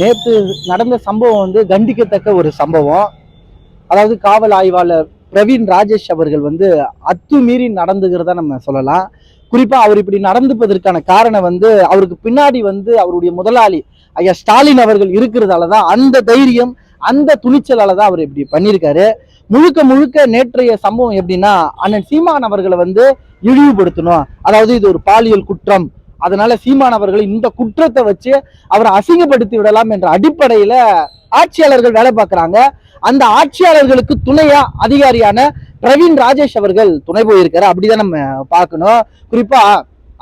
நேற்று நடந்த சம்பவம் வந்து கண்டிக்கத்தக்க ஒரு சம்பவம். அதாவது காவல் ஆய்வாளர் பிரவீன் ராஜேஷ் அவர்கள் வந்து அத்துமீறி நடந்துகிறதா நம்ம சொல்லலாம். குறிப்பாக அவர் இப்படி நடந்துப்பதற்கான காரணம் வந்து அவருக்கு பின்னாடி வந்து அவருடைய முதலாளி ஐயா ஸ்டாலின் அவர்கள் இருக்கிறதால தான் அந்த தைரியம் அந்த துணிச்சலால தான் அவர் இப்படி பண்ணியிருக்காரு. முழுக்க முழுக்க நேற்றைய சம்பவம் எப்படின்னா அண்ணன் சீமான் அவர்களை வந்து இழிவுபடுத்தணும். அதாவது இது ஒரு பாலியல் குற்றம். அதனால சீமான் அவர்கள் இந்த குற்றத்தை வச்சு அவரை அசிங்கப்படுத்தி விடலாம் என்ற அடிப்படையில ஆட்சியாளர்கள் வேலை பார்க்கறாங்க. அந்த ஆட்சியாளர்களுக்கு துணையா அதிகாரியான பிரவீன் ராஜேஷ் அவர்கள் துணை போயிருக்காரு. அப்படிதான் நம்ம பார்க்கணும். குறிப்பா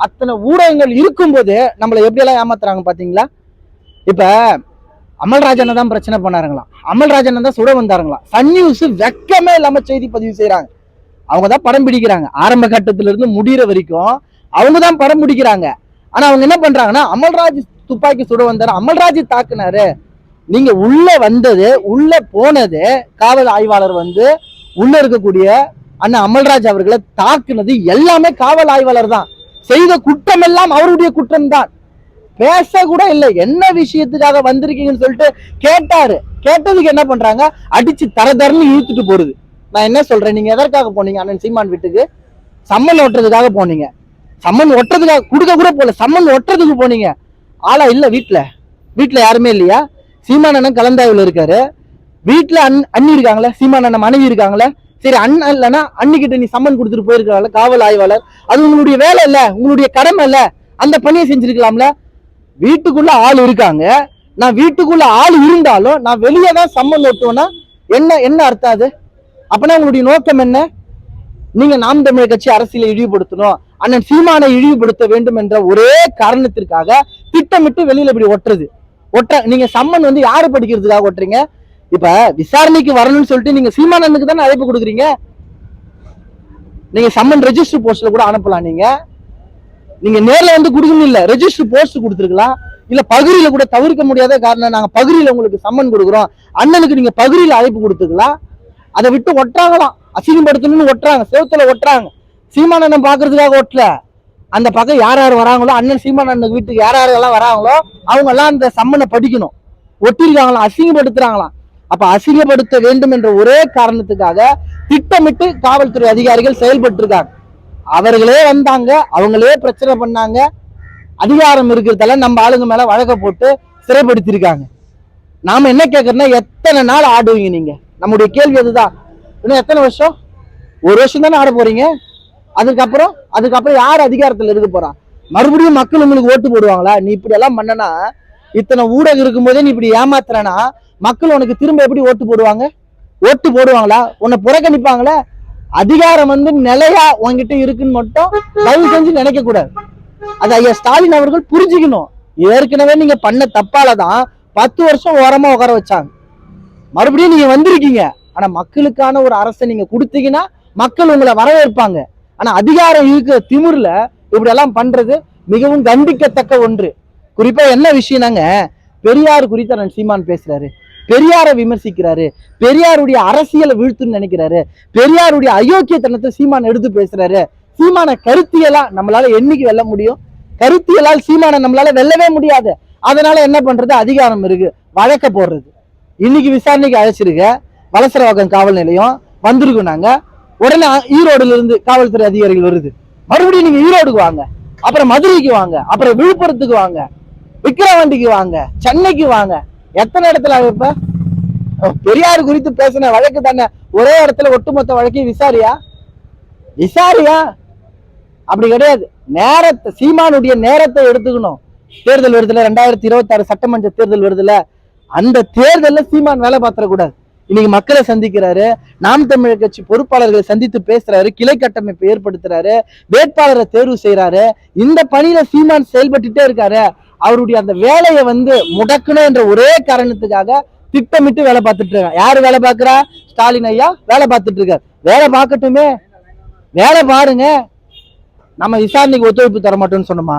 அத்தனை ஊடகங்கள் இருக்கும்போது நம்மளை எப்படியெல்லாம் ஏமாத்துறாங்க பாத்தீங்களா? இப்ப அமல்ராஜனை தான் பிரச்சனை பண்ணாருங்களாம். அமல்ராஜனை தான் சுட வந்தாருங்களாம். சன் நியூஸ் வெக்கமே இல்லாம செய்தி பதிவு செய்யறாங்க அவங்க தான் படம் பிடிக்கிறாங்க. ஆரம்ப கட்டத்திலிருந்து இருந்து வரைக்கும் அவங்க தான் படம் பிடிக்கிறாங்க. ஆனா அவங்க என்ன பண்றாங்கன்னா அமல்ராஜ் துப்பாக்கி சுட வந்தாரு அமல்ராஜ் தாக்குனாரு. நீங்க உள்ள வந்தது உள்ள போனது காவல் ஆய்வாளர் வந்து உள்ள இருக்கக்கூடிய அண்ணன் அமல்ராஜ் அவர்களை தாக்குனது எல்லாமே காவல் ஆய்வாளர் தான். செய்த குற்றம் எல்லாம் அவருடைய குற்றம் தான் பேச கூட இல்லை. என்ன விஷயத்துக்காக வந்திருக்கீங்கன்னு சொல்லிட்டு கேட்டாரு. கேட்டதுக்கு என்ன பண்றாங்க? அடிச்சு தர தரன்னு இழுத்துட்டு போறது. நான் என்ன சொல்றேன்? நீங்க எதற்காக போனீங்க? அண்ணன் சீமான் வீட்டுக்கு? சம்மன் ஓட்டுறதுக்காக போனீங்க. சம்மன் ஒட்டுறதுக்காக கொடுக்க கூட போகல. சம்மன் ஒட்டுறதுக்கு போனீங்க. ஆளா இல்லை வீட்டில் வீட்டில் யாருமே இல்லையா? சீமானண்ணன் கலந்தாய்வில் இருக்காரு. வீட்டில் அண் அண்ணி இருக்காங்களே சீமானண்ணன் மனைவி இருக்காங்களே சரி அண்ணன் இல்லைன்னா அண்ணிக்கிட்ட நீ சம்மன் கொடுத்துட்டு போயிருக்காங்கல்ல காவல் ஆய்வாளர். அது உங்களுடைய வேலை இல்லை உங்களுடைய கடமை இல்லை. அந்த பணியை செஞ்சிருக்கலாம்ல. வீட்டுக்குள்ள ஆள் இருக்காங்க. நான் வீட்டுக்குள்ள ஆள் இருந்தாலும் நான் வெளியே தான் சம்மன் ஒட்டுவேன்னா என்ன என்ன அர்த்தம் அது? அப்படின்னா உங்களுடைய நோக்கம் என்ன? நீங்க நாம் தமிழர் கட்சி அரசியலை இழிவுபடுத்தணும். அண்ணன் சீமானை இழிவுபடுத்த வேண்டும் என்ற ஒரே காரணத்திற்காக திட்டமிட்டு வெளியில இப்படி ஒட்டுறது. ஒட்ட நீங்க சம்மன் வந்து யாரு படிக்கிறதுக்காக ஒட்டுறீங்க? இப்ப விசாரணைக்கு வரணும்னு சொல்லிட்டு நீங்க சீமானனுக்கு தானே அழைப்பு கொடுக்குறீங்க? நீங்க சம்மன் ரெஜிஸ்டர் போஸ்ட்ல கூட அனுப்பலாம் நீங்க. நீங்க நேர்ல வந்து கொடுக்கணும் இல்ல ரெஜிஸ்டர் போஸ்ட் கொடுத்துருக்கலாம். இல்ல பகுதியில கூட தவிர்க்க முடியாத காரணம் நாங்க பகுதியில உங்களுக்கு சம்மன் கொடுக்குறோம். அண்ணனுக்கு நீங்க பகுதியில அழைப்பு கொடுத்துக்கலாம் அதை விட்டு ஒட்டுறாங்களாம். அசிங்கப்படுத்தணும்னு ஒட்டுறாங்க செவுத்துல ஒட்டுறாங்க. சீமானண்ணன் பார்க்கறதுக்காக ஓட்டல. அந்த பக்கம் யார் யார் வராங்களோ அண்ணன் சீமானண்ணன் வீட்டுக்கு யார் யாரெல்லாம் வராங்களோ அவங்க எல்லாம் அந்த சம்மனை படிக்கணும். ஒட்டிருக்காங்களாம் அசிங்கப்படுத்துறாங்களாம். அப்ப அசிங்கப்படுத்த வேண்டும் என்ற ஒரே காரணத்துக்காக திட்டமிட்டு காவல்துறை அதிகாரிகள் செயல்பட்டு இருக்காங்க அவர்களே வந்தாங்க அவங்களே பிரச்சனை பண்ணாங்க. அதிகாரம் இருக்கிறதால நம்ம ஆளுங்க மேல வழக்க போட்டு சிறைப்படுத்தியிருக்காங்க. நாம என்ன கேட்கறோம்னா எத்தனை நாள் ஆடுவீங்க நீங்க? நம்முடைய கேள்வி அதுதான். இன்னும் எத்தனை வருஷம்? ஒரு வருஷம் தானே ஆட போறீங்க? அதுக்கப்புறம் அதுக்கப்புறம் யார் அதிகாரத்துல இருக்க போறான் மறுபடியும் மக்கள் உங்களுக்கு ஓட்டு போடுவாங்களா? நீ இப்படி எல்லாம் பண்ணனா இத்தனை ஊடகம் இருக்கும்போதே நீ இப்படி ஏமாத்துறனா மக்கள் உனக்கு திரும்ப எப்படி ஓட்டு போடுவாங்க? ஓட்டு போடுவாங்களா? உன்னை புறக்கணிப்பாங்களா? அதிகாரம் வந்து நிலையா உன்கிட்ட இருக்குன்னு மட்டும் தயவு செஞ்சு நினைக்க கூடாது. அது ஐயா ஸ்டாலின் அவர்கள் புரிஞ்சுக்கணும். ஏற்கனவே நீங்க பண்ண தப்பால தான் பத்து வருஷம் ஓரமா உட்கார வச்சாங்க. மறுபடியும் நீங்க வந்திருக்கீங்க. ஆனா மக்களுக்கான ஒரு அரசை நீங்க கொடுத்தீங்கன்னா மக்கள் உங்களை வரவேற்பாங்க. ஆனா அதிகாரம் இருக்கிற திமிர்ல இப்படி எல்லாம் பண்றது மிகவும் கண்டிக்கத்தக்க ஒன்று. குறிப்பா என்ன விஷயம்னாங்க பெரியார் குறித்து நான் சீமான் பேசுறாரு. பெரியாரை விமர்சிக்கிறாரு. பெரியாருடைய அரசியலை வீழ்த்துன்னு நினைக்கிறாரு. பெரியாருடைய அயோக்கியத்தனத்தை சீமான் எடுத்து பேசுறாரு. சீமான கருத்தியலா நம்மளால என்னைக்கு வெல்ல முடியும்? கருத்தியலால் சீமானை நம்மளால வெல்லவே முடியாது. அதனால என்ன பண்றது? அதிகாரம் இருக்கு. வழக்க போடுறது. இன்னைக்கு விசாரணைக்கு அழைச்சிருக்க வலசரவாக்கம் காவல் நிலையம் வந்திருக்கோம் நாங்க. உடனே ஈரோடுல இருந்து காவல்துறை அதிகாரிகள் வருது. மறுபடியும் நீங்க ஈரோடுக்கு வாங்க. அப்புறம் மதுரைக்கு வாங்க. அப்புறம் விழுப்புரத்துக்கு வாங்க. விக்கிரவாண்டிக்கு வாங்க. சென்னைக்கு வாங்க. எத்தனை இடத்துல இப்ப? பெரியார் குறித்து பேசின வழக்கு தானே? ஒரே இடத்துல ஒட்டுமொத்த வழக்கையும் விசாரியா? விசாரியா? அப்படி கிடையாது. நேரத்தை சீமானுடைய நேரத்தை எடுத்துக்கணும். தேர்தல் வருதுல ரெண்டாயிரத்தி இருபத்தி ஆறு சட்டமன்ற தேர்தல் வருதுல அந்த தேர்தலில் சீமான் வேலை பார்த்துடக்கூடாது. இன்னைக்கு மக்களை சந்திக்கிறாரு. நாம் தமிழர் கட்சி பொறுப்பாளர்களை சந்தித்து பேசுறாரு. கிளை கட்டமைப்பு ஏற்படுத்துறாரு. வேட்பாளரை தேர்வு செய்யறாரு இந்த பணியில சீமான் செயல்பட்டுட்டே இருக்காரு. அவருடைய அந்த வேலையை வந்து முடக்கணும் என்ற ஒரே காரணத்துக்காக திட்டமிட்டு வேலை பார்த்துட்டு இருக்காங்க. யாரு வேலை பார்க்கறா? ஸ்டாலின் ஐயா வேலை பார்த்துட்டு இருக்காரு. வேலை பார்க்கட்டுமே. வேலை பாருங்க. நம்ம விசாரணைக்கு ஒத்துழைப்பு தர மாட்டோம்னு சொன்னோமா?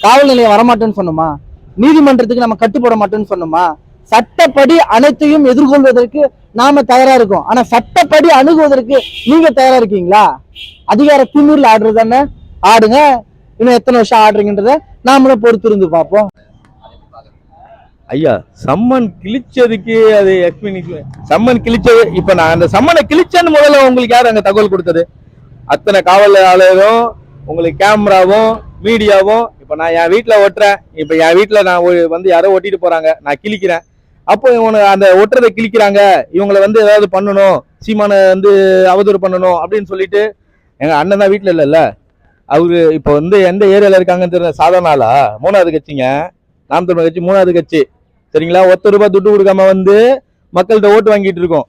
காவல் நிலையம் வரமாட்டோம்னு சொன்னோமா? நீதிமன்றத்துக்கு நம்ம கட்டுப்பட மாட்டோம்னு சொன்னோமா? சட்டப்படி அனைத்தையும் எதிர்கொள்வதற்கு நாம தயாரா இருக்கோம். ஆனா சட்டப்படி அணுகுவதற்கு நீங்க தயாரா இருக்கீங்களா? அதிகார திமிர்ல ஆடுறது தானே? ஆடுங்க. இன்னும் எத்தனை வருஷம் ஆடுறீங்கன்றத நாமளும் பொறுத்து இருந்து பார்ப்போம். ஐயா சம்மன் கிழிச்சதுக்கு அது எக்ஸ்பிளேன் சம்மன் கிழிச்சது இப்ப நான் அந்த சம்மனை கிழிச்சேன்னு முதல்ல உங்களுக்கு யார் அங்க தகவல் கொடுத்தது? அத்தனை காவலாளரும் உங்களுக்கு கேமராவும் மீடியாவும் இப்ப நான் என் வீட்டுல ஒட்டுறேன். இப்ப என் வீட்டுல நான் ஒரு- வந்து யாரோ ஒட்டிட்டு போறாங்க. நான் கிழிக்கிறேன். அப்போ இவனை அந்த ஒட்டுறதை கிழிக்கிறாங்க. இவங்களை வந்து ஏதாவது பண்ணணும் சீமானை வந்து அவதூறு பண்ணணும் அப்படின்னு சொல்லிட்டு எங்கள் அண்ணன் தான் வீட்டில் இல்லைல்ல? அவரு இப்போ வந்து எந்த ஏரியாவில் இருக்காங்கன்னு தெரியல. சாதாரண ஆளா? மூணாவது கட்சிங்க. நாம் தமிழ் கட்சி மூணாவது கட்சி. சரிங்களா? ஒத்த ரூபாய் துட்டு கொடுக்காம வந்து மக்கள்கிட்ட ஓட்டு வாங்கிட்டு இருக்கோம்.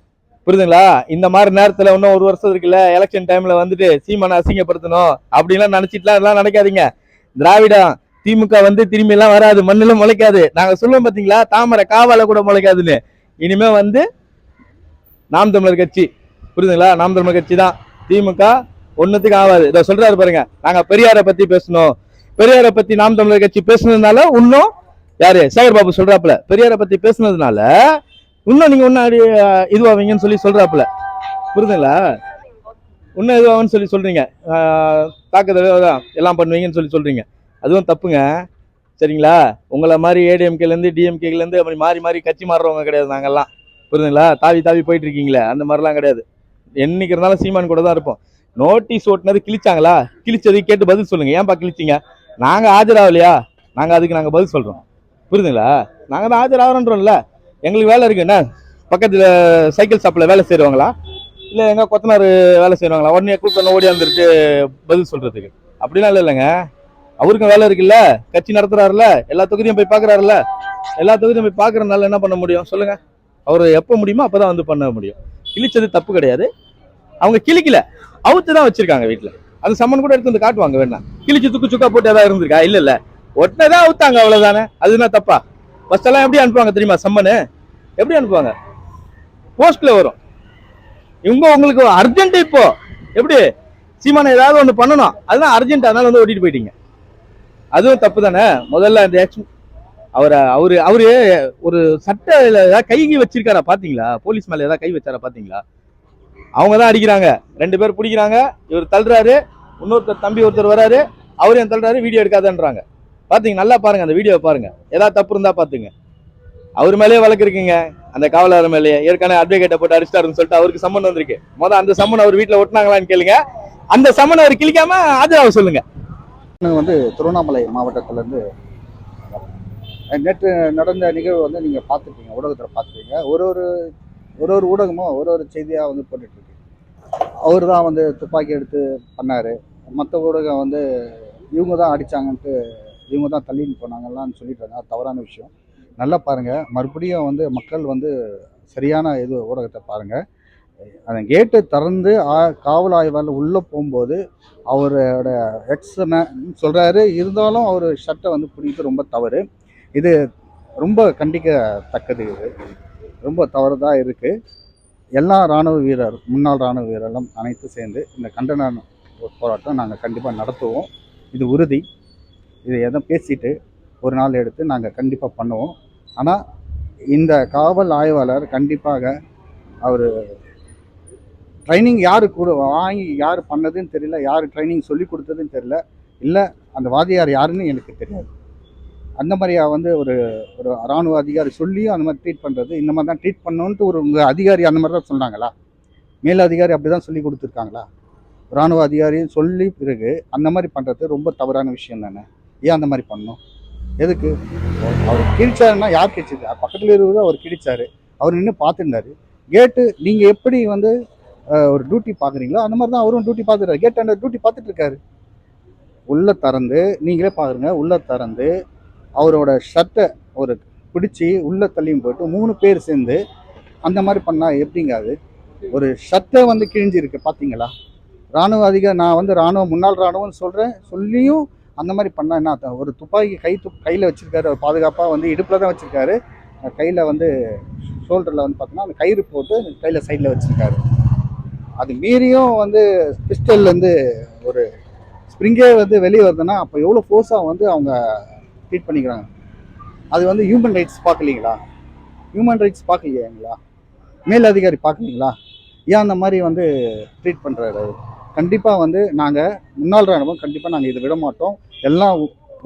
புரியுதுங்களா? இந்த மாதிரி நேரத்தில் இன்னும் ஒரு வருஷம் இருக்குல்ல எலெக்ஷன் டைமில் வந்துட்டு சீமானை அசிங்கப்படுத்தணும் அப்படின்லாம் நினச்சிட்டுலாம் எல்லாம் நினைக்காதீங்க. திராவிடம் திமுக வந்து திரும்பி எல்லாம் வராது மண்ணுல முளைக்காது. நாங்க சொல்லுவோம் பாத்தீங்களா தாமரை காவால கூட முளைக்காதுன்னு. இனிமே வந்து நாம் தமிழர் கட்சி. புரியுதுங்களா? நாம் தமிழர் கட்சி தான் திமுக ஒன்னுத்துக்கு ஆகாது இதை சொல்றாரு பாருங்க நாங்க பெரியாரை பத்தி பேசணும். பெரியாரை பத்தி நாம் தமிழர் கட்சி பேசுனதுனால இன்னும் யாரு? சேகர் பாபு சொல்றாப்புல. பெரியாரை பத்தி பேசுனதுனால இன்னும் நீங்க இன்னும் அப்படி இதுவாவீங்கன்னு சொல்லி சொல்றாப்புல. புரியுதுங்களா? இன்னும் இதுவாகும்னு சொல்லி சொல்றீங்க. தாக்குதல் எல்லாம் பண்ணுவீங்கன்னு சொல்லி சொல்றீங்க. அதுவும் தப்புங்க. சரிங்களா? உங்களை மாதிரி ஏடிஎம்கேலேருந்து டிஎம்கேலேருந்து அப்படி மாறி மாறி கட்சி மாறுறவங்க கிடையாது நாங்கள்லாம் புரியுதுங்களா? தாவி தாவி போயிட்டு இருக்கீங்களே அந்த மாதிரிலாம் கிடையாது. என்னைக்கு இருந்தாலும் சீமான் கூட தான் இருப்போம். நோட்டீஸ் ஓட்டினது கிழிச்சாங்களா? கிழிச்சது கேட்டு பதில் சொல்லுங்க. ஏன்பா கிழிச்சிங்க? நாங்கள் ஆஜராகலையா? நாங்கள் அதுக்கு நாங்கள் பதில் சொல்கிறோம் புரியுதுங்களா? நாங்கள் தான் ஆஜராகிறோன்றோம்ல. எங்களுக்கு வேலை இருக்கு என்ன? பக்கத்தில் சைக்கிள் ஷாப்பில் வேலை செய்கிறவங்களா இல்லை எங்கள் கொத்தனார் வேலை செய்கிறவங்களா உடனே கூப்பிட்டு ஓடியாந்துருக்கு பதில் சொல்கிறதுக்கு அப்படிலாம் இல்லை இல்லைங்க அவருக்கும் வேலை இருக்குல்ல? கட்சி நடத்துறாருல எல்லா தொகுதியும் போய் பாக்குறாருல்ல எல்லா தொகுதியும் போய் பாக்குறதுனால என்ன பண்ண முடியும்? சொல்லுங்க. அவர் எப்போ முடியுமோ அப்பதான் வந்து பண்ண முடியும். கிழிச்சது தப்பு கிடையாது. அவங்க கிழிக்கல. அவுத்து தான் வச்சிருக்காங்க வீட்டுல அது சம்மன் கூட எடுத்து வந்து காட்டுவாங்க வேணா. கிழிச்சு துக்கு சுக்கா போட்டு ஏதாவது இருந்திருக்கா? இல்ல இல்ல. ஒட்டினதான் அவுத்தாங்க அவ்வளவுதானே. அது என்ன தப்பா? ஃபர்ஸ்ட் எல்லாம் எப்படி அனுப்புவாங்க தெரியுமா சம்மனு? எப்படி அனுப்புவாங்க? போஸ்ட்ல வரும். இவங்க உங்களுக்கு அர்ஜென்ட் இப்போ. எப்படி? சீமான ஏதாவது ஒன்று பண்ணணும். அதுதான் அர்ஜென்ட் அதனால வந்து ஓட்டிட்டு போயிட்டீங்க. அதுவும் தப்பு தானே முதல்ல அந்த அவரை அவரு அவரு ஒரு சட்ட ஏதாவது கைகி வச்சிருக்காரா பாத்தீங்களா? போலீஸ் மேல ஏதாவது கை வச்சாரா பாத்தீங்களா? அவங்க தான் அடிக்கிறாங்க. ரெண்டு பேர் பிடிக்கிறாங்க. இவர் தள்ளுறாரு. இன்னொருத்தர் தம்பி ஒருத்தர் வராரு. அவரையும் தள்ளுறாரு? வீடியோ எடுக்காதன்றாங்க. பாத்தீங்க நல்லா பாருங்க அந்த வீடியோவை பாருங்க. ஏதாவது தப்பு இருந்தா பாத்துங்க. அவர் மேலேயே வழக்கு இருக்குங்க. அந்த காவலர் மேலேயே. ஏற்கனவே அட்வொகேட்டை போட்டு அடிச்சிட்டாருன்னு சொல்லிட்டு அவருக்கு சம்மன் வந்திருக்கு. முத அந்த சம்மன் அவர் வீட்டில் ஒட்டினாங்களான்னு கேளுங்க. அந்த சம்மன் அவர் கிழிக்காம ஆஜராக சொல்லுங்க. வந்து திருவண்ணாமலை மாவட்டத்திலேருந்து நேற்று நடந்த நிகழ்வு வந்து நீங்கள் பார்த்துருப்பீங்க ஊடகத்தில் பார்த்துருக்கீங்க ஒரு ஒரு ஒரு ஒரு ஊடகமும் ஒரு ஒரு செய்தியாக வந்து போட்டுட்ருக்கு. அவர் தான் வந்து துப்பாக்கி எடுத்து பண்ணார். மற்ற ஊடகம் வந்து இவங்க தான் அடித்தாங்கன்ட்டு இவங்க தான் தள்ளின்னு போனாங்கலாம் சொல்லிட்டு இருந்தாங்க. தவறான விஷயம். நல்லா பாருங்கள் மறுபடியும் வந்து மக்கள் வந்து சரியான இது ஊடகத்தை பாருங்கள் அந்த கேட்டை திறந்து காவல் ஆய்வாளர் உள்ளே போகும்போது அவரோட எக்ஸ் சொல்கிறாரு இருந்தாலும் அவர் ஷர்ட்டை வந்து பிடிக்கிறது ரொம்ப தவறு. இது ரொம்ப கண்டிக்கத்தக்கது இது. ரொம்ப தவறுதான் இருக்குது எல்லா இராணுவ வீரர் முன்னாள் இராணுவ வீரர்களும் அனைத்து சேர்ந்து இந்த கண்டன போராட்டம் நாங்கள் கண்டிப்பாக நடத்துவோம். இது உறுதி. இது எதை பேசிட்டு ஒரு நாள் எடுத்து நாங்கள் கண்டிப்பாக பண்ணுவோம். ஆனால் இந்த காவல் ஆய்வாளர் கண்டிப்பாக அவர் ட்ரைனிங் யார் கூட வாங்கி யார் பண்ணதுன்னு தெரியல யார் ட்ரைனிங் சொல்லி கொடுத்ததுன்னு தெரியல. இல்லை அந்த வாதியார் யாருன்னு எனக்கு தெரியாது. அந்த மாதிரியா வந்து ஒரு ஒரு இராணுவ அதிகாரி சொல்லியும் அந்த மாதிரி ட்ரீட் பண்ணுறது இந்த மாதிரி தான் ட்ரீட் பண்ணணுன்ட்டு ஒரு உங்கள் அதிகாரி அந்த மாதிரி தான் சொன்னாங்களா? மேல் அதிகாரி அப்படி தான் சொல்லி கொடுத்துருக்காங்களா? இராணுவ அதிகாரியும் சொல்லி பிறகு அந்த மாதிரி பண்ணுறது ரொம்ப தவறான விஷயம் தானே? ஏன் அந்த மாதிரி பண்ணணும்? எதுக்கு? அவர் கிழிச்சாருன்னா யார் கிழிச்சது? பக்கத்தில் இருக்கிறது அவர் கிழிச்சாரு. அவர் நின்று பார்த்துருந்தாரு. கேட்டு நீங்கள் எப்படி வந்து ஒரு டியூட்டி பார்க்குறீங்களோ அந்த மாதிரி தான் அவரும் டியூட்டி பார்த்துருக்காரு கேட் அண்டர் டியூட்டி பார்த்துட்டு இருக்காரு. உள்ளே திறந்து நீங்களே பாருங்க உள்ளே திறந்து அவரோட ஷர்ட்டை ஒரு பிடிச்சி உள்ளே தள்ளியும் போயிட்டு மூணு பேர் சேர்ந்து அந்த மாதிரி பண்ணால் எப்படிங்க அது? ஒரு ஷர்ட்டை வந்து கிழிஞ்சிருக்கு பார்த்தீங்களா இராணுவ அதிகாரி நான் வந்து இராணுவம் முன்னாள் ராணுவம்னு சொல்கிறேன் சொல்லியும் அந்த மாதிரி பண்ணால் என்ன ஒரு துப்பாக்கி கை து கையில் வச்சுருக்காரு அவர் பாதுகாப்பாக வந்து இடுப்பில் தான் வச்சுருக்காரு. கையில் வந்து ஷோல்டரில் வந்து பார்த்தோன்னா அந்த கயிறு போட்டு கையில் சைடில் வச்சுருக்காரு. அது மீறியும் வந்து பிஸ்டல்லேருந்து ஒரு ஸ்ப்ரிங்கே வந்து வெளியே வருதுன்னா அப்போ எவ்வளோ ஃபோர்ஸாக வந்து அவங்க ட்ரீட் பண்ணிக்கிறாங்க? அது வந்து ஹியூமன் ரைட்ஸ் பார்க்கலீங்களா? ஹியூமன் ரைட்ஸ் பார்க்கலையாங்களா மேல் அதிகாரி பார்க்கலீங்களா? ஏன் அந்த மாதிரி வந்து ட்ரீட் பண்ணுறாரு கண்டிப்பாக வந்து நாங்கள் முன்னாள் ராணுவம் கண்டிப்பாக நாங்கள் இதை விட மாட்டோம் எல்லாம்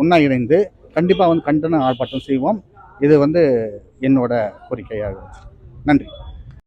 ஒன்றா இணைந்து கண்டிப்பாக வந்து கண்டன ஆர்ப்பாட்டம் செய்வோம். இது வந்து என்னோட கோரிக்கையாக நன்றி.